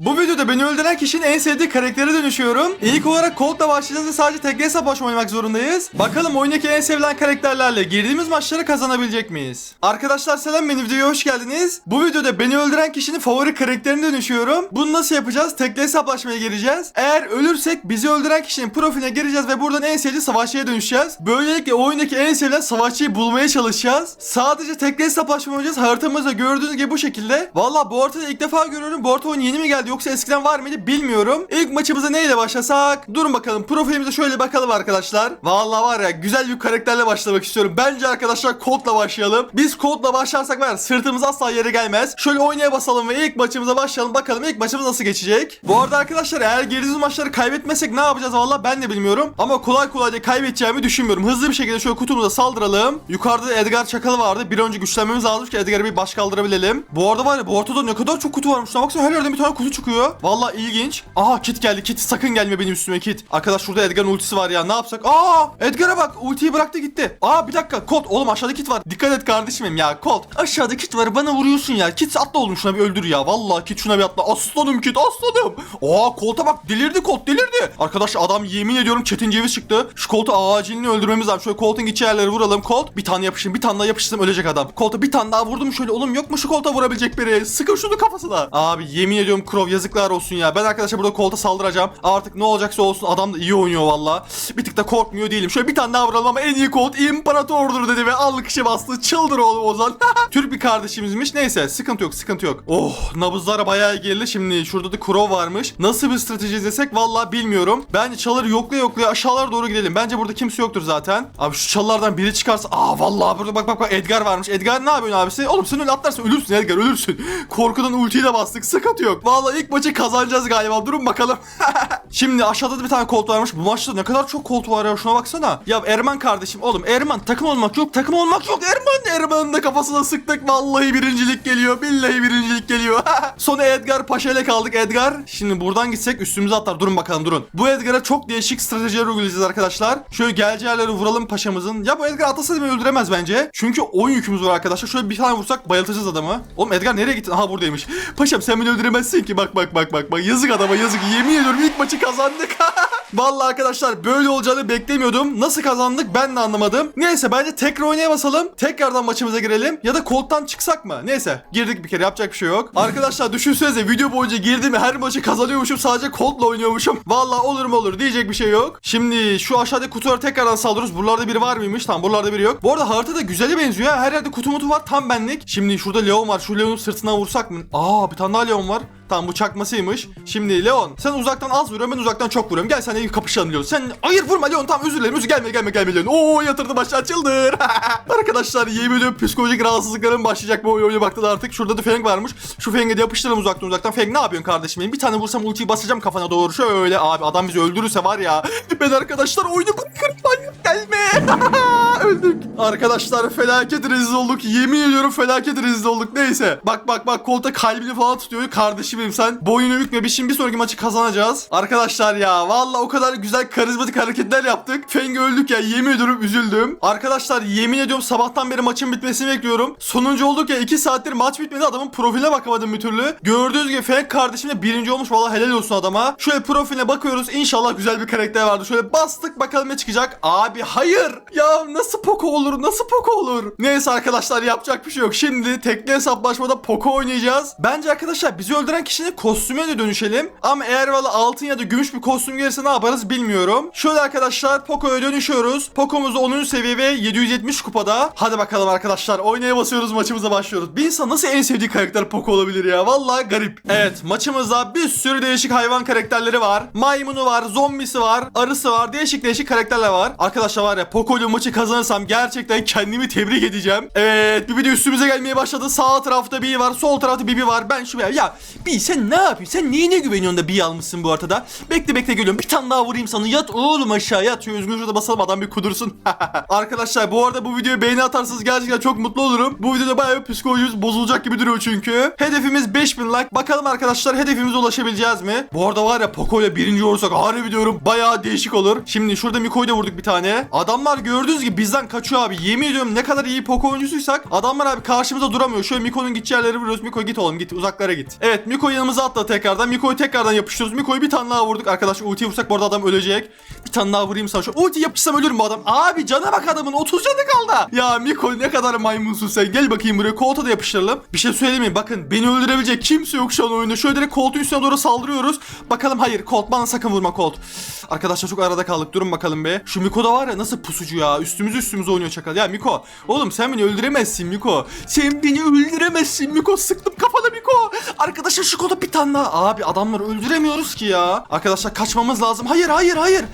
Bu videoda beni öldüren kişinin en sevdiği karaktere dönüşüyorum. İlk olarak Colt'la başlayacağız ve sadece tek hesap oynamak zorundayız. Bakalım oyundaki en sevilen karakterlerle girdiğimiz maçları kazanabilecek miyiz? Arkadaşlar selam beni videoya hoş geldiniz. Bu videoda beni öldüren kişinin favori karakterine dönüşüyorum. Bunu nasıl yapacağız? Tekli hesaplaşmaya gireceğiz. Eğer ölürsek bizi öldüren kişinin profiline gireceğiz ve buradan en sevdiği savaşçıya dönüşeceğiz. Böylelikle oyundaki en sevilen savaşçıyı bulmaya çalışacağız. Sadece tekli hesaplaşma oynayacağız. Haritamızda gördüğünüz gibi bu şekilde. Valla bu haritada ilk defa görüyorum. Bu oyunu yeni mi geldi yoksa eskiden var mıydı bilmiyorum. İlk maçımıza neyle başlasak? Durun bakalım profilimize şöyle bakalım arkadaşlar. Valla var ya güzel bir karakterle başlamak istiyorum. Bence arkadaşlar Colt'la başlayalım. Biz Colt'la başlarsak var ya sırtımız asla yere gelmez. Şöyle oynaya basalım ve ilk maçımıza başlayalım. Bakalım ilk maçımız nasıl geçecek? Bu arada arkadaşlar eğer girdiğimiz maçları kaybetmesek ne yapacağız valla ben de bilmiyorum. Ama kolay kolay kaybedeceğimi düşünmüyorum. Hızlı bir şekilde şöyle kutumuza saldıralım. Yukarıda da Edgar Çakalı vardı. Bir önce güçlenmemiz lazım ki Edgar'ı bir baş kaldırabilelim. Bu arada var ya bu ortada ne kadar çok kutu varmış. Baksana her yerden bir tane kutu çıkıyor. Valla ilginç. Aha kit geldi kit. Sakın gelme benim üstüme kit. Arkadaş şurada Edgar'ın ultisi var ya ne yapsak? Aa Edgar'a bak ultiyi bıraktı gitti. Aa bir dakika Colt oğlum aşağıda kit var. Dikkat et kardeşim ya Colt. Aşağıda kit var bana vuruyorsun ya. Kit atla oğlum şuna bir öldür ya. Valla kit şuna bir atla. Aslanım kit aslanım. Aa Colt'a bak delirdi Colt delirdi. Arkadaş adam yemin ediyorum Çetin Ceviz çıktı. Şu Colt'u acilini öldürmemiz lazım. Şöyle Colt'un gideceği yerlere vuralım. Colt bir tane yapışın bir tane daha yapıştım ölecek adam. Colt'a bir tane daha vurdum şöyle oğlum yok mu şu Colt'a vurabilecek biri? Sıkın şunu kafasına. Abi yemin ediyorum Crow yazıklar olsun ya. Ben arkadaşlar burada Colt'a saldıracağım. Artık ne olacaksa olsun adam da iyi oynuyor valla. Bir tık da korkmuyor değilim. Şöyle bir tane daha vuralım ama en iyi Colt imparatordur dedi ve alkışı bastı. Çıldır oğlum Ozan. Türk bir kardeşimizmiş. Neyse sıkıntı yok sıkıntı yok. Oh nabızlara bayağı geldi. Şimdi şurada da Crow varmış. Nasıl bir strateji izlesek valla bilmiyorum. Bence çaları yoklaya yoklaya aşağılara doğru gidelim. Bence burada kimse yoktur zaten. Abi şu çalılardan biri çıkarsa. Aa vallahi burada bak bak bak Edgar varmış. Edgar ne yapıyorsun abisi? Oğlum sen öyle atlarsan ölürsün Edgar ölürsün. Korkudan ultiyi de bastık. Sıkıntı yok. Vallahi ilk maçı kazanacağız galiba. Durun bakalım. Şimdi aşağıda da bir tane kolt varmış. Bu maçta ne kadar çok kolt var ya. Şuna baksana. Ya Erman kardeşim oğlum Erman takım olmak yok. Takım olmak yok. Erman Erman'ın da kafasına sıktık. Vallahi birincilik geliyor. Billahi birincilik geliyor. Sonra Edgar Paşa ile kaldık Edgar. Şimdi buradan gitsek üstümüze atlar. Durun bakalım durun. Bu Edgar'a çok değişik stratejiler uygulayacağız arkadaşlar. Şöyle geleceği yerlere vuralım paşamızın. Ya bu Edgar atlasa beni öldüremez bence. Çünkü 10 yükümüz var arkadaşlar. Şöyle bir tane vursak bayıltacağız adamı. Oğlum Edgar nereye gittin? Aha buradaymış. Paşam sen beni öldüremezsin ki. Bak bak bak bak. bak. Yazık adama yazık. Yemin ediyorum ilk maçı kazandık. Vallahi arkadaşlar böyle olacağını beklemiyordum. Nasıl kazandık ben de anlamadım. Neyse bence tekrar oynaya basalım. Tekrardan maçımıza girelim. Ya da kolttan çıksak mı? Neyse girdik bir kere yapacak bir şey yok. Arkadaşlar düşünsenize video boyunca girdim her maçı kazanıyormuşum. Sadece koltla oynuyormuşum. Vallahi olur mu olur diyecek bir şey yok. Şimdi şu aşağıdaki kutulara tekrardan saldırıyoruz. Buralarda biri var mıymış? Tamam buralarda biri yok. Bu arada harita da güzele benziyor. Her yerde kutu mutu var tam benlik. Şimdi şurada Leon var. Şu Leon'un sırtına vursak mı? Aa bir tane daha Leon var. Tamam bu çakmasıymış. Şimdi Leon sen uzaktan az vuruyorsun ben uzaktan çok vuruyorum. Gel seninle kapışalım Leon. Sen hayır vurma Leon tamam özür dilerim. Özür gelme gelme gelme Leon. Oo yatırdım aşağı çıldır. Arkadaşlar yemin ediyorum psikolojik rahatsızlıklarım başlayacak bu oyuna baktı da artık. Şurada da Feng varmış. Şu Feng'e de yapıştıralım uzaktan uzaktan. Feng ne yapıyorsun kardeşim benim? Bir tane vursam ultiyi basacağım kafana doğru. Şöyle abi adam bizi öldürürse var ya. Ben arkadaşlar oyunu bırakırım. Gelme. Öldük. Arkadaşlar felaket rezil olduk. Yemin ediyorum felaket rezil olduk. Neyse. Bak bak bak kolta kalbini falan tutuyor. Kardeşim benim sen boyunu bükme. Biz şimdi bir sonraki maçı kazanacağız. Arkadaşlar ya valla o kadar güzel karizmatik hareketler yaptık. Feng öldük ya. Yemin ediyorum üzüldüm. Arkadaşlar yemin ediyorum sabahtan beri maçın bitmesini bekliyorum. Sonuncu olduk ya 2 saattir maç bitmedi. Adamın profiline bakamadım bir türlü. Gördüğünüz gibi Feng kardeşim de birinci olmuş. Valla helal olsun adama. Şöyle profiline bakıyoruz. İnşallah güzel bir karakter vardı. Şöyle bastık bakalım ne çıkacak. Abi hayır. Ya nasıl Poco olur? Nasıl Poco olur? Neyse arkadaşlar yapacak bir şey yok. Şimdi tekli hesaplaşmada Poco oynayacağız. Bence arkadaşlar bizi öldüren kişinin kostümüne de dönüşelim. Ama eğer valla altın ya da gümüş bir kostüm gelirse ne yaparız bilmiyorum. Şöyle arkadaşlar Poco'ya dönüşüyoruz. Poco'muz 10. seviye ve 770 kupada. Hadi bakalım arkadaşlar oynaya basıyoruz maçımıza başlıyoruz. Bir insan nasıl en sevdiği karakter Poco olabilir ya? Vallahi garip. Evet maçımızda bir sürü değişik hayvan karakterleri var. Maymunu var, zombisi var, arısı var. Değişik değişik karakterler var. Arkadaşlar var ya Poco ile maçı kazanırsam gerçekten kendimi tebrik edeceğim. Evet bir video üstümüze gelmeye başladı. Sağ tarafta bir var, sol tarafta bir var. Ben şu ya bir sen ne yapıyorsun? Sen neyine güveniyorsun da bir almışsın bu ortada? Bekle bekle geliyorum. Bir tane daha vurayım sana. Yat oğlum aşağı yat. Şu özgür şurada basalım adam bir kudursun. Arkadaşlar bu arada bu videoya beğeni atarsanız gerçekten çok mutlu olurum. Bu videoda bayağı psikolojimiz bozulacak gibi duruyor çünkü. Hedefimiz 5000 like. Bakalım arkadaşlar hedefimize ulaşabileceğiz mi? Bu arada var ya Poco ile birinci olursak harbi diyorum bayağı değişik olur. Şimdi şurada Miko'yu da vurduk bir tane. Adamlar gördüğünüz gibi bizden kaçıyor abi. Yemin ediyorum ne kadar iyi Poco oyuncusuysak adamlar abi karşımıza duramıyor. Şöyle Miko'nun gideceği yerleri vuruyoruz. Miko git oğlum git uzaklara git. Evet Miko Miko yanımıza atla tekrardan. Miko'yu tekrardan yapıştırıyoruz. Miko'yu bir tane daha vurduk. Arkadaşlar ultiyi vursak bu arada adam ölecek. Bir tane daha vurayım sana şu. Ulti yapışsam ölürüm bu adam. Abi cana bak adamın 30 canı kaldı. Ya Miko ne kadar maymunsun sen. Gel bakayım buraya koltuğa da yapıştıralım. Bir şey söyleyeyim mi? Bakın beni öldürebilecek kimse yok şu an oyunda. Şöyle direkt koltuğun üstüne doğru saldırıyoruz. Bakalım hayır Colt bana sakın vurma Colt. Arkadaşlar çok arada kaldık. Durun bakalım be. Şu Miko da var ya nasıl pusucu ya. Üstümüz üstümüze oynuyor çakal. Ya Miko. Oğlum sen beni öldüremezsin Miko. Sen beni öldüremezsin Miko. Sıktım. Arkadaşlar şu koda bir tane daha. Abi adamları öldüremiyoruz ki ya. Arkadaşlar kaçmamız lazım. Hayır hayır hayır.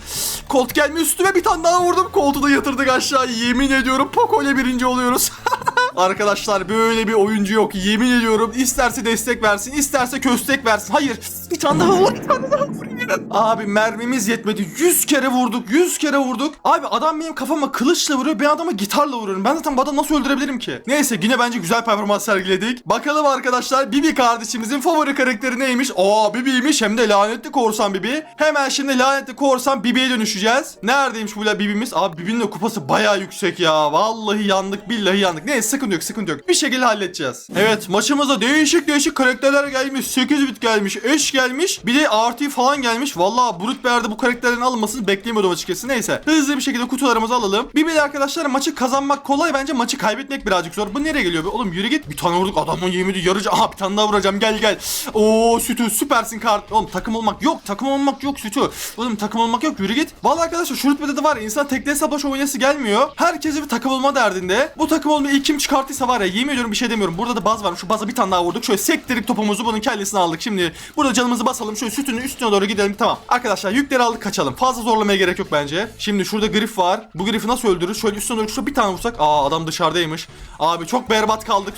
Colt gelme üstüme bir tane daha vurdum. Colt'u da yatırdık aşağı. Yemin ediyorum Poco ile birinci oluyoruz. Arkadaşlar böyle bir oyuncu yok. Yemin ediyorum. İsterse destek versin, isterse köstek versin. Hayır. Bir tane daha vur. Bir tane daha vur. Abi mermimiz yetmedi. 100 kere vurduk. 100 kere vurduk. Abi adam benim kafama kılıçla vuruyor. Ben adama gitarla vuruyorum. Ben zaten bu adamı nasıl öldürebilirim ki? Neyse yine bence güzel performans sergiledik. Bakalım arkadaşlar Bibi kardeşimizin favori karakteri neymiş? Aa Bibi'ymiş hem de lanetli korsan Bibi. Hemen şimdi lanetli korsan Bibi'ye dönüşeceğiz. Neredeymiş bu la Bibi'miz? Abi Bibi'nin de kupası bayağı yüksek ya. Vallahi yandık billahi yandık. Neyse sıkıntı yok sıkıntı yok. Bir şekilde halledeceğiz. Evet maçımıza değişik değişik karakterler gelmiş. 8 bit gelmiş. Eş gelmiş. Bir de RT falan gelmiş. Vallahi Brut Bear'de bu karakterlerin alınmasını beklemiyordum açıkçası. Neyse. Hızlı bir şekilde kutularımızı alalım. Bibi de arkadaşlar maçı kazanmak kolay. Bence maçı kaybetmek birazcık zor. Bu nereye geliyor be? Oğlum yürü git. Bir tane vurduk. Adamın yemini yarıcı. Aha bir tane daha vuracağım. Gel gel. Oo sütü süpersin kart. Oğlum takım olmak yok. Takım olmak yok sütü. Oğlum takım olmak yok. Yürü git. Vallahi arkadaşlar şu rütbede de var. İnsan tekli hesaplaşma oynayası gelmiyor. Herkese bir takım olma derdinde. Bu takım olmayı kim çıkarttıysa var ya yemin ediyorum bir şey demiyorum. Burada da baz var. Şu baza bir tane daha vurduk. Şöyle sektirip topumuzu bunun kellesine aldık. Şimdi burada canımızı basalım. Şöyle sütünün üstüne doğru gidelim. Tamam. Arkadaşlar yükleri aldık kaçalım. Fazla zorlamaya gerek yok bence. Şimdi şurada grif var. Bu grifi nasıl öldürürüz? Şöyle üstüne doğru bir tane vursak. Aa adam dışarıdaymış. Abi çok berbat kaldık.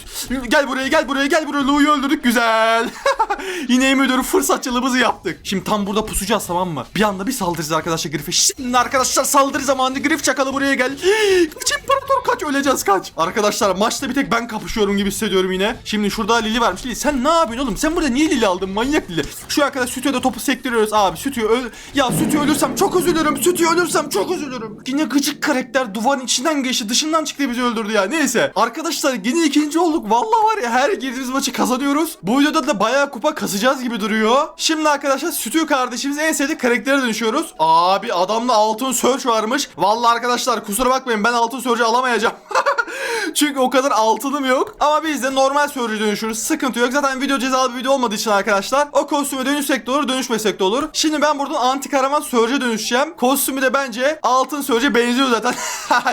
Gel buraya gel buraya gel buraya. Lou'yu öldürdük güzel. Yine yemin ediyorum fırsatçılığımızı yaptık. Şimdi tam burada pusacağız tamam mı? Bir anda bir saldıracağız arkadaşlar grife. Şimdi arkadaşlar saldırı zamanı. Grif çakalı buraya gel. Kaç imparator kaç öleceğiz kaç. Arkadaşlar maçta bir tek ben kapışıyorum gibi hissediyorum yine. Şimdi şurada Lili varmış. Lili sen ne yapıyorsun oğlum? Sen burada niye Lili aldın? Manyak Lili. Şu arkadaş sütüye de topu sektiriyoruz abi. Sütüyü öl... Ya sütü ölürsem çok üzülürüm. Sütü ölürsem çok üzülürüm. Yine gıcık karakter duvarın içinden geçti. Dışından çıktı bizi öldürdü ya. Neyse. Arkadaşlar yine ikinci olduk. Vallahi var ya her girdiğimiz maçı kazanıyoruz. Bu videoda da bayağı kupa kasacağız gibi duruyor. Şimdi arkadaşlar Sütü kardeşimiz en sevdiği karaktere dönüşüyoruz. Abi adamda altın search varmış. Vallahi arkadaşlar kusura bakmayın ben altın search'ü alamayacağım. Çünkü o kadar altınım yok. Ama biz de normal sürücü dönüşürüz. Sıkıntı yok. Zaten video cezalı bir video olmadığı için arkadaşlar. O kostüme dönüşsek de olur, dönüşmesek de olur. Şimdi ben buradan anti kahraman sörce dönüşeceğim. Kostümü de bence altın sörce benziyor zaten.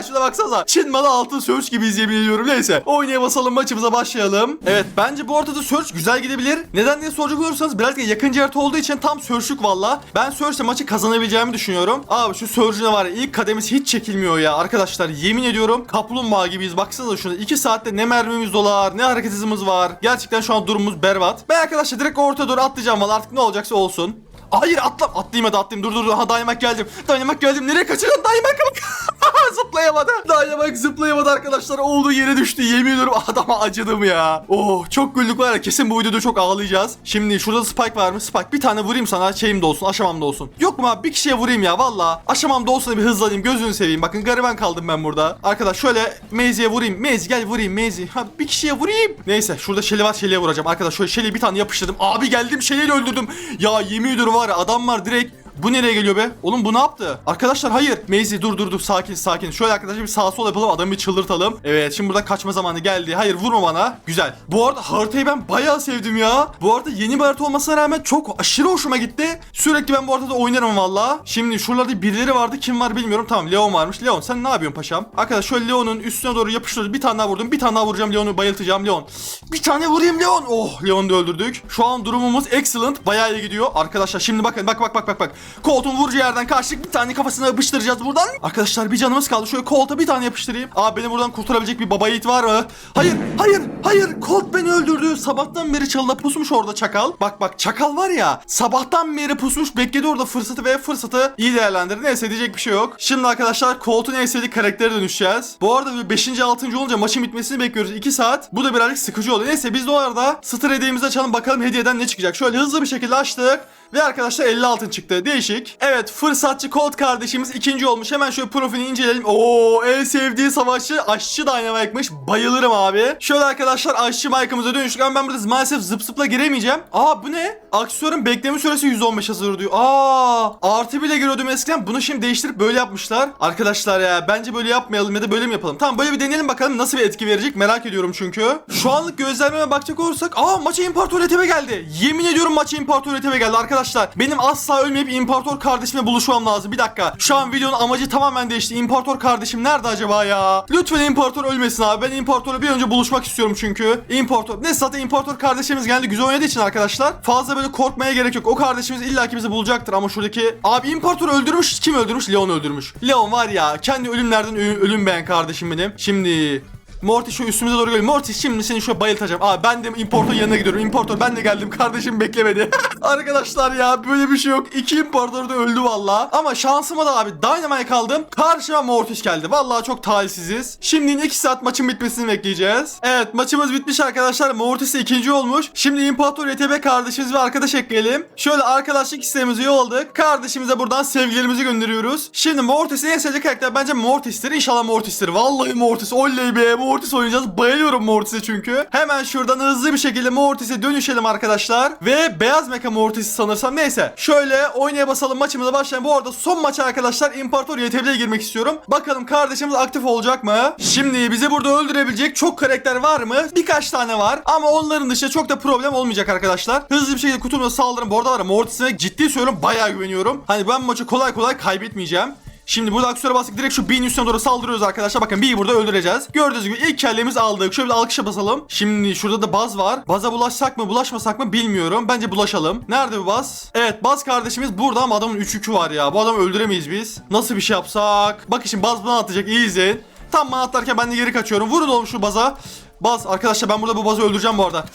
Şuna baksanıza. Çin malı altın sörç gibi ediyorum. Neyse. Oynaya basalım maçımıza başlayalım. Evet bence bu ortada sörç güzel gidebilir. Neden diye soracak olursanız biraz da yakın harita olduğu için tam sörçlük valla. Ben sörçle maçı kazanabileceğimi düşünüyorum. Abi şu sörcüne var ya ilk kademesi hiç çekilmiyor ya. Arkadaşlar yemin ediyorum kaplumbağa gibiyiz. Baksanıza şuna 2 saatte ne mermimiz dolar ne hareket hızımız var. Gerçekten şu an durumumuz berbat. Ben arkadaşlar direkt orta doğru atlayacağım valla artık ne olacaksa olsun. Hayır atla. Atlayayım hadi atlayayım. Dur dur dur. Ha dayamak geldim. Dayamak geldim. Nereye kaçıyorsun dayamak zıplayamadı. Dayamak zıplayamadı arkadaşlar. Olduğu yere düştü. Yemin ediyorum adama acıdım ya. Oh çok güldük var ya. Kesin bu videoda çok ağlayacağız. Şimdi şurada spike var mı? Spike bir tane vurayım sana. Şeyim de olsun aşamam da olsun. Yok mu abi? Bir kişiye vurayım ya valla. Aşamam da olsun bir hızlanayım gözünü seveyim. Bakın gariban kaldım ben burada. Arkadaş şöyle Maze'ye vurayım. Maze gel vurayım Maze ha bir kişiye vurayım. Neyse şurada Shelly var. Shelly'e vuracağım. Arkadaş şöyle Shelly'yi bir tane yapıştırdım. Abi geldim Shelly'yle öldürdüm. Ya yemin ediyorum var ya adamlar direkt bu nereye geliyor be? Oğlum bu ne yaptı? Arkadaşlar hayır. Maisy dur dur dur sakin sakin. Şöyle arkadaşlar bir sağ sol yapalım adamı bir çıldırtalım. Evet şimdi burada kaçma zamanı geldi. Hayır vurma bana. Güzel. Bu arada haritayı ben bayağı sevdim ya. Bu arada yeni bir harita olmasına rağmen çok aşırı hoşuma gitti. Sürekli ben bu haritada oynarım valla. Şimdi şuralarda birileri vardı. Kim var bilmiyorum. Tamam Leon varmış. Leon sen ne yapıyorsun paşam? Arkadaş şöyle Leon'un üstüne doğru yapıştırıyoruz. Bir tane daha vurdum. Bir tane daha vuracağım Leon'u bayıltacağım Leon. Bir tane vurayım Leon. Oh Leon'u öldürdük. Şu an durumumuz excellent. Bayağı iyi gidiyor. Arkadaşlar şimdi bakın bak bak bak bak bak. Koltuğun vuracağı yerden karşılık bir tane kafasına yapıştıracağız buradan. Arkadaşlar bir canımız kaldı. Şöyle koltuğa bir tane yapıştırayım. Abi beni buradan kurtarabilecek bir baba yiğit var mı? Hayır, hayır, hayır. Colt beni öldürdü. Sabahtan beri çalıda pusmuş orada çakal. Bak bak çakal var ya. Sabahtan beri pusmuş bekledi orada fırsatı ve fırsatı iyi değerlendirdi. Neyse diyecek bir şey yok. Şimdi arkadaşlar Colt'un en sevdiği karaktere dönüşeceğiz. Bu arada 5. 6. olunca maçın bitmesini bekliyoruz. 2 saat. Bu da birazcık sıkıcı oluyor. Neyse biz de o arada star hediyemizi açalım bakalım hediyeden ne çıkacak. Şöyle hızlı bir şekilde açtık. Ve arkadaşlar 50 altın çıktı. Değişik. Evet fırsatçı Colt kardeşimiz ikinci olmuş. Hemen şöyle profilini inceleyelim. Oo en sevdiği savaşçı aşçı Dynamite'mış. Bayılırım abi. Şöyle arkadaşlar aşçı Mike'ımıza dönüştük ama ben burada maalesef zıp zıpla giremeyeceğim. Aa bu ne? Aksiyonun bekleme süresi 115 hazır diyor. Aa artı bile giriyordum eskiden. Bunu şimdi değiştirip böyle yapmışlar. Arkadaşlar ya bence böyle yapmayalım ya da böyle mi yapalım? Tamam böyle bir deneyelim bakalım nasıl bir etki verecek merak ediyorum çünkü. Şu anlık gözlemleme bakacak olursak aa maça İmparator ETV geldi. Yemin ediyorum maça İmparator ETV geldi arkadaşlar. Benim asla ölmeyip İmparator kardeşimle buluşmam lazım. Bir dakika. Şu an videonun amacı tamamen değişti. İmparator kardeşim nerede acaba ya? Lütfen İmparator ölmesin abi. Ben İmparator'la bir önce buluşmak istiyorum çünkü. İmparator. Ne zaten İmparator kardeşimiz geldi. Güzel oynadığı için arkadaşlar. Fazla böyle korkmaya gerek yok. O kardeşimiz illaki bizi bulacaktır ama şuradaki abi İmparator öldürmüş. Kim öldürmüş? Leon öldürmüş. Leon var ya kendi ölümlerden ölüm beğen kardeşim benim. Şimdi Morty şu üstümüze doğru geliyor. Morty şimdi seni şöyle bayıltacağım. Aa ben de importun yanına gidiyorum. Importor ben de geldim. Kardeşim beklemedi. Arkadaşlar ya böyle bir şey yok. İki importor da öldü valla. Ama şansıma da abi Dynamite kaldım. Karşıma Mortis geldi. Valla çok talihsiziz. Şimdi 2 saat maçın bitmesini bekleyeceğiz. Evet maçımız bitmiş arkadaşlar. Mortis de ikinci olmuş. Şimdi İmparator YTB kardeşimiz ve arkadaş ekleyelim. Şöyle arkadaşlık isteğimizi yolladık. Kardeşimize buradan sevgilerimizi gönderiyoruz. Şimdi Mortis'in en sevdiği karakter bence Mortis'tir. İnşallah Mortis'tir. Vallahi Mortis. Oley be Mortis oynayacağız. Bayılıyorum Mortis'e çünkü. Hemen şuradan hızlı bir şekilde Mortis'e dönüşelim arkadaşlar. Ve beyaz meka Mortis'i sanırsam. Neyse. Şöyle oynaya basalım maçımıza başlayalım. Bu arada son maça arkadaşlar İmparator YTB'ye girmek istiyorum. Bakalım kardeşimiz aktif olacak mı? Şimdi bizi burada öldürebilecek çok karakter var mı? Birkaç tane var. Ama onların dışında çok da problem olmayacak arkadaşlar. Hızlı bir şekilde kutumda saldırın. Bu arada var Mortis'e ciddi söylüyorum bayağı güveniyorum. Hani ben maçı kolay kolay kaybetmeyeceğim. Şimdi burada aksiyona bastık direkt şu bin üstüne doğru saldırıyoruz arkadaşlar. Bakın B'yi burada öldüreceğiz. Gördüğünüz gibi ilk kellemizi aldık. Şöyle bir alkışa basalım. Şimdi şurada da baz var. Baza bulaşsak mı bulaşmasak mı bilmiyorum. Bence bulaşalım. Nerede bu baz? Evet baz kardeşimiz burada ama adamın 3 yükü var ya. Bu adamı öldüremeyiz biz. Nasıl bir şey yapsak? Bakın şimdi baz bana atacak iyi izleyin. Tam bana atlarken ben de geri kaçıyorum. Vurun oğlum şu baza. Baz arkadaşlar ben burada bu bazı öldüreceğim bu arada.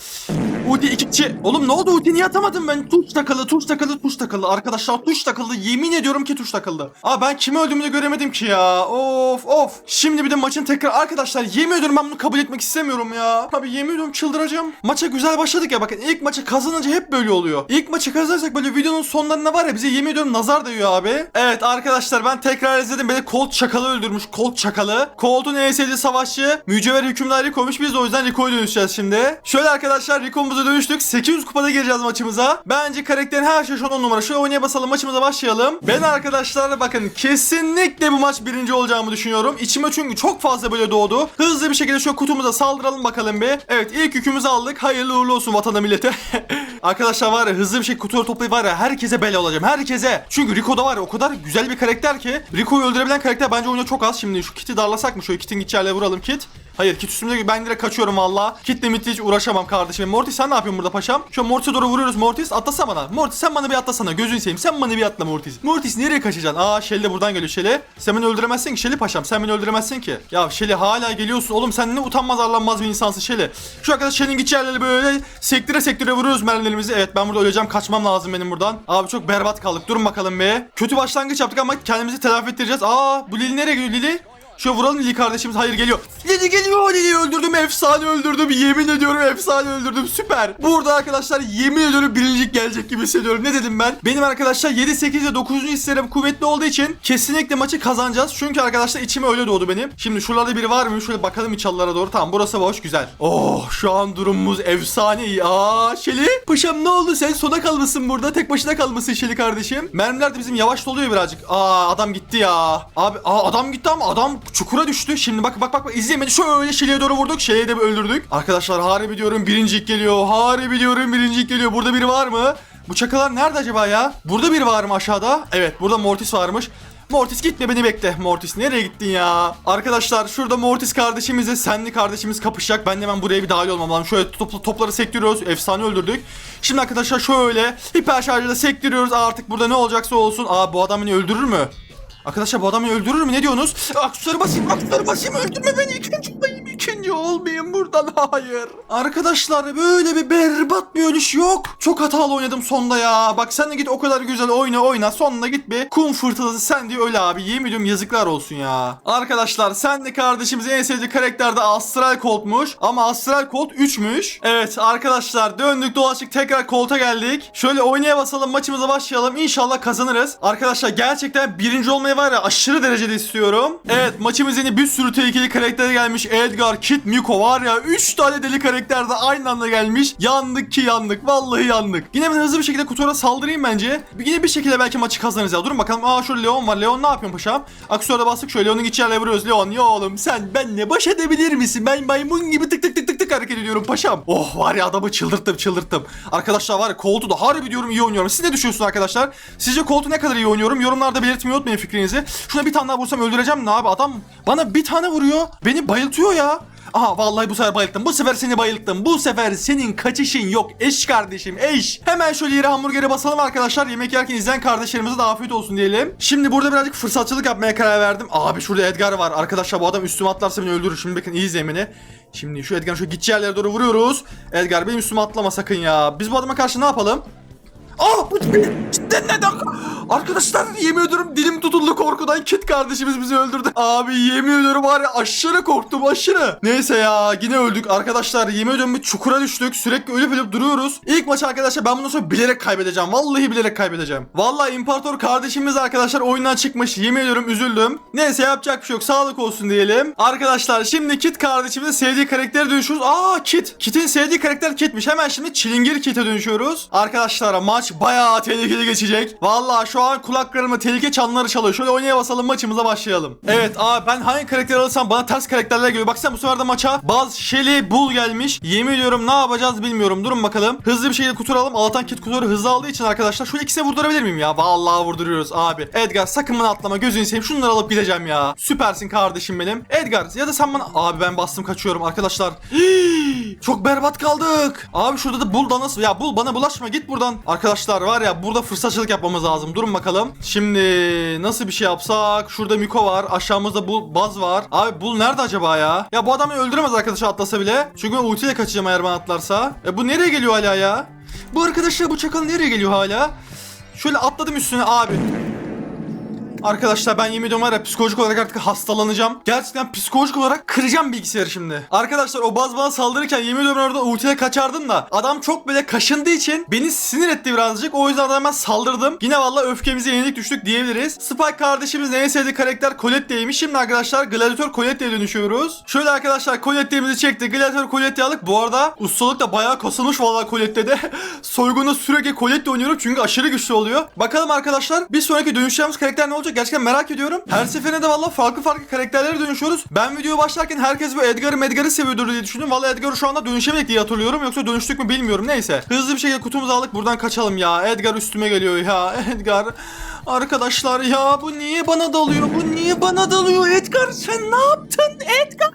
Uti iki kişi. Oğlum ne oldu Uti niye atamadım ben? Tuş takılı, tuş takılı, tuş takılı. Arkadaşlar tuş takıldı. Yemin ediyorum ki tuş takıldı. Aa ben kimi öldüğümü de göremedim ki ya. Of of. Şimdi bir de maçın tekrar arkadaşlar yemin ediyorum ben bunu kabul etmek istemiyorum ya. Abi yemin ediyorum çıldıracağım. Maça güzel başladık ya bakın ilk maçı kazanınca hep böyle oluyor. İlk maçı kazanırsak böyle videonun sonlarında var ya bize yemin ediyorum nazar değiyor abi. Evet arkadaşlar ben tekrar izledim. Beni Colt Çakalı öldürmüş. Colt Çakalı. Colt'un sevdiği savaşçı. Mücevher hükümdar Rico'muş. Biz de o yüzden Rico'ya dönüşeceğiz şimdi. Şöyle arkadaşlar Rico'muza dönüştük. 800 kupada gireceğiz maçımıza. Bence karakterin her şey şu an on numara. Şöyle oynaya basalım maçımıza başlayalım. Ben arkadaşlar bakın kesinlikle bu maç birinci olacağımı düşünüyorum. İçime çünkü çok fazla böyle doğdu. Hızlı bir şekilde şu kutumuza saldıralım bakalım bir. Evet ilk yükümüzü aldık. Hayırlı uğurlu olsun vatana millete. arkadaşlar var ya hızlı bir şey kutuları toplayıp var ya herkese bela olacağım. Herkese. Çünkü Rico da var ya o kadar güzel bir karakter ki. Rico'yu öldürebilen karakter bence oyunda çok az. Şimdi şu kiti darlasak mı? Şöyle kitin gideceğiyle vuralım kit. Hayır kit üstümde ben direkt kaçıyorum valla. Kitle mitle hiç uğraşamam kardeşim. Mortis sen ne yapıyorsun burada paşam? Şu Mortis'e doğru vuruyoruz Mortis. Atlasana bana. Mortis sen bana bir atlasana. Gözünü seveyim. Sen bana bir atla Mortis. Mortis nereye kaçacaksın? Aa Shelly de buradan geliyor Shelly. Sen beni öldüremezsin ki Shelly paşam. Sen beni öldüremezsin ki. Ya Shelly hala geliyorsun. Oğlum sen ne utanmaz arlanmaz bir insansın Shelly. Şu arkadaş Shelly'nin gideceği yerleri böyle sektire sektire vuruyoruz mermilerimizi. Evet ben burada öleceğim. Kaçmam lazım benim buradan. Abi çok berbat kaldık. Durun bakalım be. Kötü başlangıç yaptık ama kendimizi telafi ettireceğiz. Aa bu Lili nereye gidiyor Lili? Şu vuralım Lili kardeşimiz. Hayır geliyor. Lili geliyor. Lili öldürdüm. Efsane öldürdüm. Yemin ediyorum efsane öldürdüm. Süper. Burada arkadaşlar yemin ediyorum birincilik gelecek gibi hissediyorum. Ne dedim ben? Benim arkadaşlar 7, 8 ve 9. hislerim kuvvetli olduğu için kesinlikle maçı kazanacağız. Çünkü arkadaşlar içime öyle doğdu benim. Şimdi şuralarda biri var mı? Şöyle bakalım iç çalılara doğru. Tamam burası boş. Güzel. Oh şu an durumumuz efsane. Aa Şeli. Paşam ne oldu? Sen sona kalmışsın burada. Tek başına kalmışsın Şeli kardeşim. Mermiler de bizim yavaş doluyor birazcık. Aa adam gitti ya. Abi aa, adam gitti ama adam çukura düştü. Şimdi bak bak bak izleyemedi. Şöyle Şeli'ye doğru vurduk. Şeli'yi de öldürdük. Arkadaşlar harbi diyorum birincilik geliyor. Harbi diyorum birincilik geliyor. Burada biri var mı? Bu çakalar nerede acaba ya? Burada biri var mı aşağıda? Evet burada Mortis varmış. Mortis gitme beni bekle. Mortis nereye gittin ya? Arkadaşlar şurada Mortis kardeşimizle senli kardeşimiz kapışacak. Ben de hemen buraya bir dahil olmam lazım. Şöyle top, topları sektiriyoruz. Efsane öldürdük. Şimdi arkadaşlar şöyle hiper şarjı da sektiriyoruz. Artık burada ne olacaksa olsun. Aa bu adam beni öldürür mü? Arkadaşlar bu adam beni öldürür mü? Ne diyorsunuz? Aksuları basayım, aksuları basayım. Öldürme beni. İkinci olayım, ikinci birinci olmayayım buradan hayır. Arkadaşlar böyle bir berbat bir ölüş yok. Çok hatalı oynadım sonda ya. Bak sen de git o kadar güzel oyna oyna. Sonunda git bir kum fırtınası sen diye öyle abi. Yemin ediyorum yazıklar olsun ya. Arkadaşlar sen de kardeşimizin en sevdiği karakter de Astral Colt'muş. Ama Astral Colt 3'müş. Evet arkadaşlar döndük dolaştık tekrar Colt'a geldik. Şöyle oynaya basalım maçımıza başlayalım. İnşallah kazanırız. Arkadaşlar gerçekten birinci olmayı var ya aşırı derecede istiyorum. Evet maçımız yeni bir sürü tehlikeli karakter gelmiş. Edgar, Kit, Miko var ya 3 tane deli karakter de aynı anda gelmiş. Yandık ki yandık. Vallahi yandık. Yine ben hızlı bir şekilde kutulara saldırayım bence. Yine bir şekilde belki maçı kazanırız ya. Durun bakalım. Aa şurada Leon var. Leon ne yapıyorsun paşam? Aksiyona bastık şöyle. Leon'un gideceği yerlere vuruyoruz. Leon ya oğlum sen benle baş edebilir misin? Ben maymun gibi tık tık tık tık tık hareket ediyorum paşam. Oh var ya adamı çıldırttım çıldırttım. Arkadaşlar var ya Colt'u da harbi diyorum iyi oynuyorum. Siz ne düşünüyorsunuz arkadaşlar? Sizce Colt'u ne kadar iyi oynuyorum? Yorumlarda belirtmeyi unutmayın fikrinizi. Şuna bir tane daha vursam öldüreceğim ne abi? Adam bana bir tane vuruyor. Beni bayıltıyor ya. Aha vallahi bu sefer bayılttım. Bu sefer seni bayılttım. Bu sefer senin kaçışın yok. Eş kardeşim eş. Hemen şöyle yere hamburgeri basalım arkadaşlar. Yemek yerken izleyen kardeşlerimize de afiyet olsun diyelim. Şimdi burada birazcık fırsatçılık yapmaya karar verdim. Abi şurada Edgar var. Arkadaşlar bu adam üstüme atlarsa beni öldürür. Şimdi bakın iyi izleyin. Şimdi şu Edgar'ın şu gideceği yerlere doğru vuruyoruz. Edgar benim üstüme atlama sakın ya. Biz bu adama karşı ne yapalım? Ah bu cidden ne Arkadaşlar yemin ediyorum dilim tutuldu korkudan Kit kardeşimiz bizi öldürdü. Abi yemin ediyorum var ya aşırı korktum aşırı. Neyse ya yine öldük arkadaşlar yemin ediyorum bir çukura düştük. Sürekli ölüp ölüp duruyoruz. İlk maçı arkadaşlar ben bundan sonra bilerek kaybedeceğim. Vallahi bilerek kaybedeceğim. Vallahi imparator kardeşimiz arkadaşlar oyundan çıkmış. Yemin ediyorum üzüldüm. Neyse yapacak bir şey yok. Sağlık olsun diyelim. Arkadaşlar şimdi Kit kardeşimizin sevdiği karaktere dönüşüyoruz. Aa Kit. Kit'in sevdiği karakter Kit'miş. Hemen şimdi Çilingir Kit'e dönüşüyoruz. Arkadaşlar maç bayağı tehlikeli geçecek. Vallahi şu an kulaklarıma tehlike çanları çalıyor. Şöyle oynaya basalım maçımıza başlayalım. Evet abi ben hangi karakter alırsam bana ters karakterler geliyor. Baksana bu sefer de maça Baz, Shelly, Bull gelmiş. Yemin ediyorum ne yapacağız bilmiyorum. Durun bakalım. Hızlı bir şekilde kuturalım. Allah'tan kit kutuları hızlı aldığı için arkadaşlar. Şu ikisine vurdurabilir miyim ya? Vallahi vurduruyoruz abi. Edgar sakın bana atlama. Gözünü seveyim. Şunları alıp gideceğim ya. Süpersin kardeşim benim. Edgar ya da sen bana... Abi ben bastım kaçıyorum arkadaşlar. Hii, çok berbat kaldık. Abi şurada da Bull da nasıl? Ya Bull bana bulaşma git buradan. Arkadaşlar var ya burada fırsatçılık yapmamız lazım. Durun bakalım. Şimdi nasıl bir şey yapsak? Şurada Miko var. Aşağımızda Bull Baz var. Abi Bull nerede acaba ya? Ya bu adam beni öldüremez arkadaşlar atlasa bile. Çünkü ben ultiyle kaçacağım eğer bana atlarsa. E bu nereye geliyor hala ya? Bu arkadaşlar bu çakal nereye geliyor hala? Şöyle atladım üstüne abi. Arkadaşlar ben yemin ediyorum var ya psikolojik olarak artık hastalanacağım. Gerçekten psikolojik olarak kıracağım bilgisayarı şimdi. Arkadaşlar o baz bana saldırırken yemin ediyorum orada ultiyle kaçardım da adam çok böyle kaşındığı için beni sinir etti birazcık. O yüzden ben saldırdım. Yine valla öfkemize yenik düştük diyebiliriz. Spike kardeşimiz en sevdiği karakter Colette'ymiş. Şimdi arkadaşlar Gladiator Colette'ye dönüşüyoruz. Şöyle arkadaşlar Colette'mizi çekti. Gladiator Colette'yi aldık. Bu arada ustalık da bayağı kasılmış valla Colette'de. Soygunda sürekli Colette oynuyorum çünkü aşırı güçlü oluyor. Bakalım arkadaşlar bir sonraki dönüşeceğimiz karakter ne olacak? Gerçekten merak ediyorum. Her seferinde de valla farklı farklı karakterlere dönüşüyoruz. Ben videoya başlarken herkes bu Edgar'ı Medgar'ı seviyordur diye düşündüm. Valla Edgar'ı şu anda dönüşemedik diye hatırlıyorum. Yoksa dönüştük mü bilmiyorum. Neyse. Hızlı bir şekilde kutumuzu aldık. Buradan kaçalım ya. Edgar üstüme geliyor ya. Edgar. Arkadaşlar ya bu niye bana dalıyor? Bu niye bana dalıyor? Edgar sen ne yaptın? Edgar.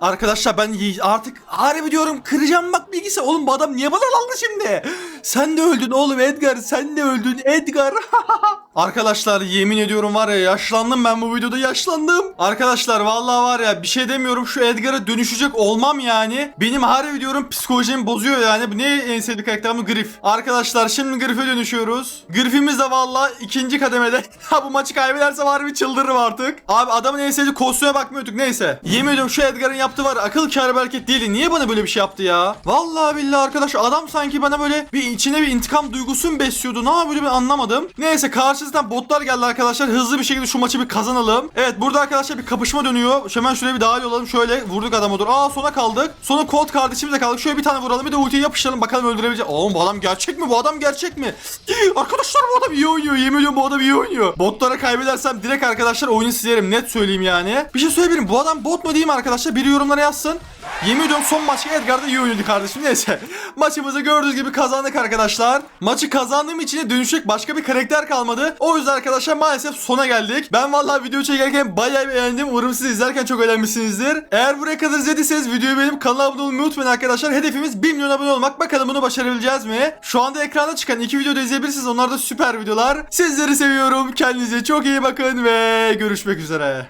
Arkadaşlar ben artık harbi diyorum kıracağım bak bilgisi. Oğlum bu adam niye bana daldı şimdi? Sen de öldün oğlum Edgar. Sen de öldün Edgar. Arkadaşlar yemin ediyorum var ya yaşlandım ben bu videoda yaşlandım. Arkadaşlar vallahi var ya bir şey demiyorum şu Edgar'a dönüşecek olmam yani. Benim harbi diyorum psikolojimi bozuyor yani. Bu ne en sevdiğim karakterim Griff. Arkadaşlar şimdi Griff'e dönüşüyoruz. Griff'imiz de vallahi ikinci kademede. Ha bu maçı kaybedersem harbi çıldırırım artık. Abi adamın en sevdiği kostüme bakmıyorduk neyse. Yemin ediyorum şu Edgar'ın yaptığı var akıl kârı bir değil. Niye bana böyle bir şey yaptı ya? Vallahi billahi arkadaş adam sanki bana böyle bir içine bir intikam duygusu besliyordu? Ne yapıyordu ben anlamadım. Neyse karşısından botlar geldi arkadaşlar. Hızlı bir şekilde şu maçı bir kazanalım. Evet burada arkadaşlar bir kapışma dönüyor. Hemen şuraya bir dahil olalım. Şöyle vurduk adamı dur. Aa sona kaldık. Sonra Colt kardeşimizle kaldık. Şöyle bir tane vuralım. Bir de ultiyi yapıştıralım. Bakalım öldürebilecek. Oğlum bu adam gerçek mi? Bu adam gerçek mi? arkadaşlar bu adam iyi oynuyor. Yemin ediyorum bu adam iyi oynuyor. Botlara kaybedersem direkt arkadaşlar oyunu silerim. Net söyleyeyim yani. Bir şey söyleyebilirim. Bu adam bot mu mi arkadaşlar? Biri yorumlara yazsın. Yemin ediyorum son maçta Edgar da iyi oynuyordu kardeşim. Neyse. Maçımızı gördüğünüz gibi kazandık arkadaşlar. Maçı kazandığım için de dönüşecek başka bir karakter kalmadı. O yüzden arkadaşlar maalesef sona geldik. Ben vallahi video çekerken bayağı beğendim. Umarım siz izlerken çok eğlenmişsinizdir. Eğer buraya kadar izlediyseniz videoyu beğenip kanala abone olmayı unutmayın arkadaşlar. Hedefimiz 1 milyon abone olmak. Bakalım bunu başarabileceğiz mi? Şu anda ekranda çıkan iki videoda izleyebilirsiniz. Onlar da süper videolar. Sizleri seviyorum. Kendinize çok iyi bakın ve görüşmek üzere.